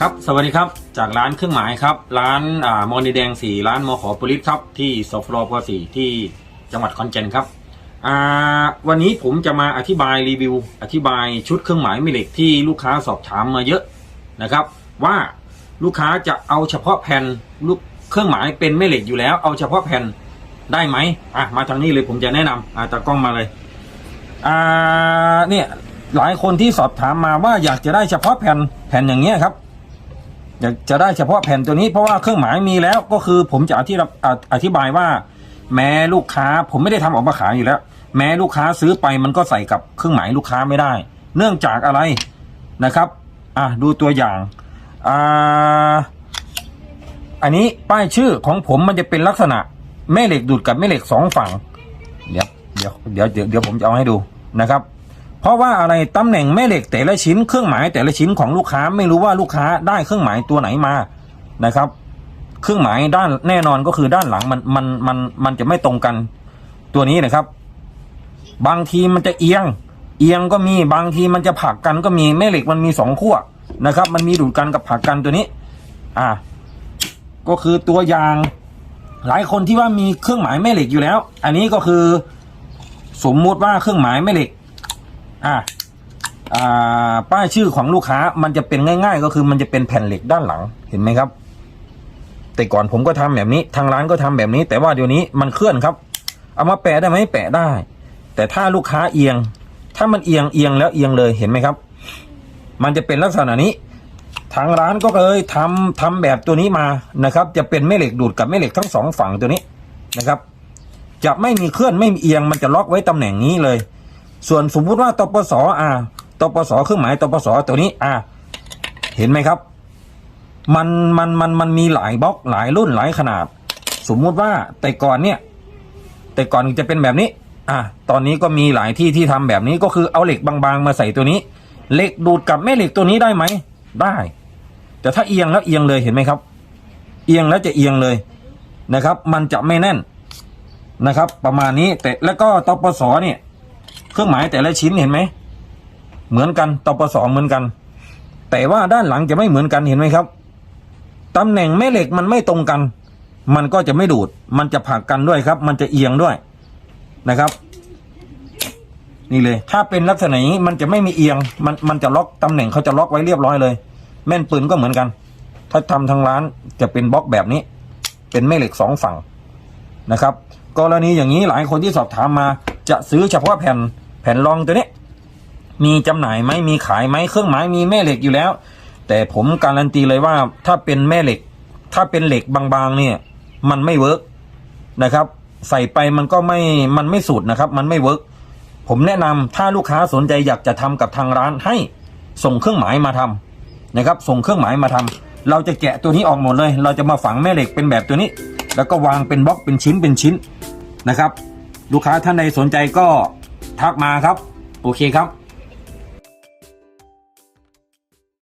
ครับสวัสดีครับจากร้านเครื่องหมายครับร้านอ่ามอนีแดงสี่ร้านมอขอปุริศครับที่สฟรปสี่ที่จังหวัดขอนแก่นครับอ่าวันนี้ผมจะมาอธิบายรีวิว อธิบายชุดเครื่องหมายแม่เหล็กที่ลูกค้าสอบถามมาเยอะนะครับ ว่าลูกค้าจะเอาเฉพาะแผ่นลูกเครื่องหมายเป็นแม่เหล็กอยู่แล้ว เอาเฉพาะแผ่นได้ไหมอะมาทางนี้เลยผมจะแนะนำอะตากล้องมาเลยอ่าเนี่ยหลายคนที่สอบถามมาว่าอยากจะได้เฉพาะแผ่นแผ่นอย่างเงี้ยครับ อยากจะได้เฉพาะแผ่นตัวนี้เพราะว่าเครื่องหมายมีแล้วก็คือผมจะอธิบอ่อธิบายว่า แม้ลูกค้าผมไม่ได้ทำออกมาขายอยู่แล้ว แม้ลูกค้าซื้อไปมันก็ใส่กับเครื่องหมายลูกค้าไม่ได้ เนื่องจากอะไรนะครับอะดูตัวอย่างอ่าอันนี้ป้ายชื่อของผมมันจะเป็นลักษณะแม่เหล็กดูดกับแม่เหล็กสองฝั่ง เดี๋ยวเดี๋ยวเดี๋ยวเดี๋ยวผมจะเอาให้ดูนะครับ เพราะว่าอะไรตำแหน่งแม่เหล็กแต่ละชิ้นเครื่องหมายแต่ละชิ้นของลูกค้าไม่รู้ว่าลูกค้าได้เครื่องหมายตัวไหนมานะครับ เครื่องหมายด้านแน่นอนก็คือด้านหลังมันมันมันมันจะไม่ตรงกันตัวนี้นะครับ บางทีมันจะเอียง เอียงก็มีบางทีมันจะผักกันก็มีแม่เหล็กมันมีสองขั้วนะครับ มันมีดูดกันกับผักกันตัวนี้ อ่า ก็คือตัวอย่างหลายคนที่ว่ามีเครื่องหมายแม่เหล็กอยู่แล้ว อันนี้ก็คือ สมมุติว่าเครื่องหมายแม่เหล็ก อ่าอ่าป้ายชื่อของลูกค้ามันจะเป็นง่าย ๆ ก็คือมันจะเป็นแผ่นเหล็กด้านหลังเห็นไหมครับ แต่ก่อนผมก็ทำแบบนี้ ทางร้านก็ทำแบบนี้ แต่ว่าเดี๋ยวนี้มันเคลื่อนครับ เอามาแปะได้ไหมแปะได้ แต่ถ้าลูกค้าเอียง ถ้ามันเอียงเอียงแล้วเอียงเลยเห็นไหมครับ มันจะเป็นลักษณะนี้ ทางร้านก็เลยทำทำแบบตัวนี้มานะครับ จะเป็นแม่เหล็กดูดกับแม่เหล็กทั้งสองฝั่งตัวนี้นะครับ จะไม่มีเคลื่อนไม่มีเอียงมันจะล็อกไว้ตำแหน่งนี้เลย ส่วนสมมุติว่าตปสอ่าตปสเครื่องหมายตปสตัวนี้อ่าเห็นไหมครับ มันมันมันมันมีหลายบล็อกหลายรุ่นหลายขนาด สมมุติว่าแต่ก่อนเนี่ย แต่ก่อนจะเป็นแบบนี้ อะตอนนี้ก็มีหลายที่ที่ทำแบบนี้ก็คือเอาเหล็กบางๆ มาใส่ตัวนี้ เหล็กดูดกับแม่เหล็กตัวนี้ได้ไหมได้ แต่ถ้าเอียงแล้วเอียงเลยเห็นไหมครับ เอียงแล้วจะเอียงเลยนะครับ มันจะไม่แน่นนะครับ ประมาณนี้แต่แล้วก็ตปสเนี่ย เครื่องหมายแต่ละชิ้นเห็นไหม เหมือนกันตปสเหมือนกัน แต่ว่าด้านหลังจะไม่เหมือนกันเห็นไหมครับตำแหน่งแม่เหล็กมันไม่ตรงกัน มันก็จะไม่ดูด มันจะผักกันด้วยครับ มันจะเอียงด้วยนะครับ นี่เลย ถ้าเป็นลักษณะนี้มันจะไม่มีเอียง มันมันจะล็อกตำแหน่งเขาจะล็อกไว้เรียบร้อยเลย แม่นปืนก็เหมือนกัน ถ้าทำทางร้านจะเป็นบล็อกแบบนี้ เป็นแม่เหล็กสองฝั่งนะครับ กรณีอย่างนี้หลายคนที่สอบถามมาจะซื้อเฉพาะแผ่น แผ่นรองตัวนี้มีจำหน่ายไหมมีขายไหมเครื่องหมายมีแม่เหล็กอยู่แล้ว แต่ผมการันตีเลยว่าถ้าเป็นแม่เหล็ก ถ้าเป็นเหล็กบางๆเนี่ย มันไม่เวิร์กนะครับ ใส่ไปมันก็ไม่มันไม่สุดนะครับ มันไม่เวิร์กผมแนะนำถ้าลูกค้าสนใจอยากจะทำกับทางร้านให้ส่งเครื่องหมายมาทำนะครับ ส่งเครื่องหมายมาทำเราจะแกะตัวนี้ออกหมดเลย เราจะมาฝังแม่เหล็กเป็นแบบตัวนี้ แล้วก็วางเป็นบล็อกเป็นชิ้นเป็นชิ้นนะครับ ลูกค้าท่านใดสนใจก็ ทักมาครับ โอเคครับ